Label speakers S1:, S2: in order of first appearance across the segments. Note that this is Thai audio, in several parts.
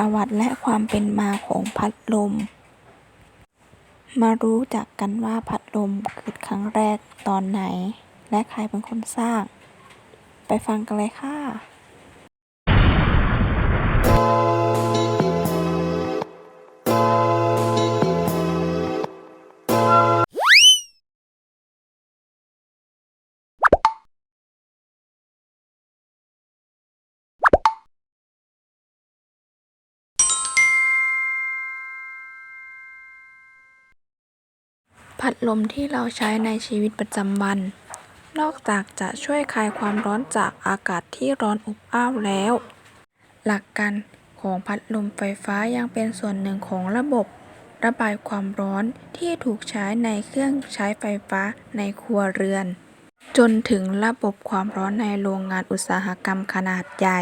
S1: ประวัติและความเป็นมาของพัดลม มารู้จักกันว่าพัดลมเกิดครั้งแรกตอนไหน และใครเป็นคนสร้าง ไปฟังกันเลยค่ะ พัดลมที่เราใช้ในชีวิตประจำวัน นอกจากจะช่วยคลายความร้อนจากอากาศที่ร้อนอบอ้าวแล้ว หลักการของพัดลมไฟฟ้ายังเป็นส่วนหนึ่งของระบบ ระบายความร้อนที่ถูกใช้ในเครื่องใช้ไฟฟ้าในครัวเรือน จนถึงระบบความร้อนในโรงงานอุตสาหกรรมขนาดใหญ่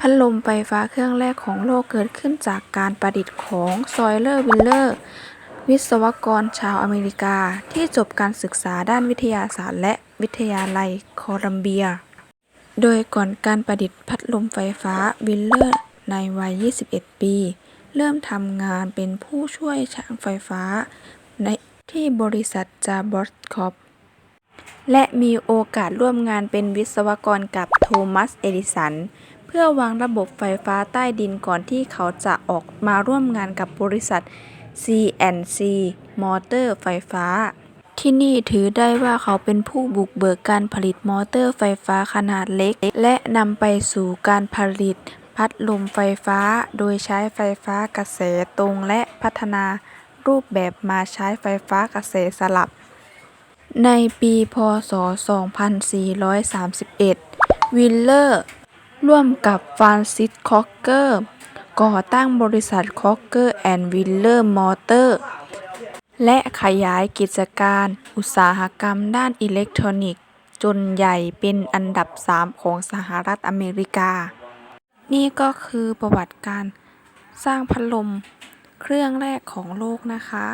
S1: พัดลมไฟฟ้าเครื่องแรกของโลกเกิดขึ้นจากการประดิษฐ์ของซอยเลอร์วิลเลอร์ วิศวกรชาวอเมริกาที่จบการศึกษาด้านวิทยาศาสตร์ และวิทยาลัยโคลัมเบีย โดยก่อนการประดิษฐ์พัดลมไฟฟ้าวิลเลอร์ในวัย 21 ปี เริ่มทำงานเป็นผู้ช่วยช่างไฟฟ้า ในที่บริษัทจาบอสคอปและมีโอกาสร่วมงานเป็นวิศวกรกับโทมัส เอดิสัน เพื่อวางระบบไฟฟ้าใต้ดินก่อนที่เขาจะออกมาร่วมงานกับบริษัท CNC มอเตอร์ไฟฟ้า ที่นี่ถือได้ว่าเขาเป็นผู้บุกเบิกการผลิตมอเตอร์ไฟฟ้าขนาดเล็ก และนำไปสู่การผลิตพัดลมไฟฟ้า โดยใช้ไฟฟ้ากระแสตรงและพัฒนารูปแบบมาใช้ไฟฟ้ากระแสสลับ ในปีพ.ศ.2431 วิลเลอร์ ร่วมกับฟรานซิส คอกเกอร์ ก่อตั้งบริษัทคอกเกอร์แอนด์วิลเลอร์มอเตอร์ และขยายกิจการอุตสาหกรรมด้านอิเล็กทรอนิกส์ จนใหญ่เป็นอันดับ 3 ของสหรัฐอเมริกา นี่ก็คือประวัติการสร้างพัดลมเครื่องแรกของโลกนะคะ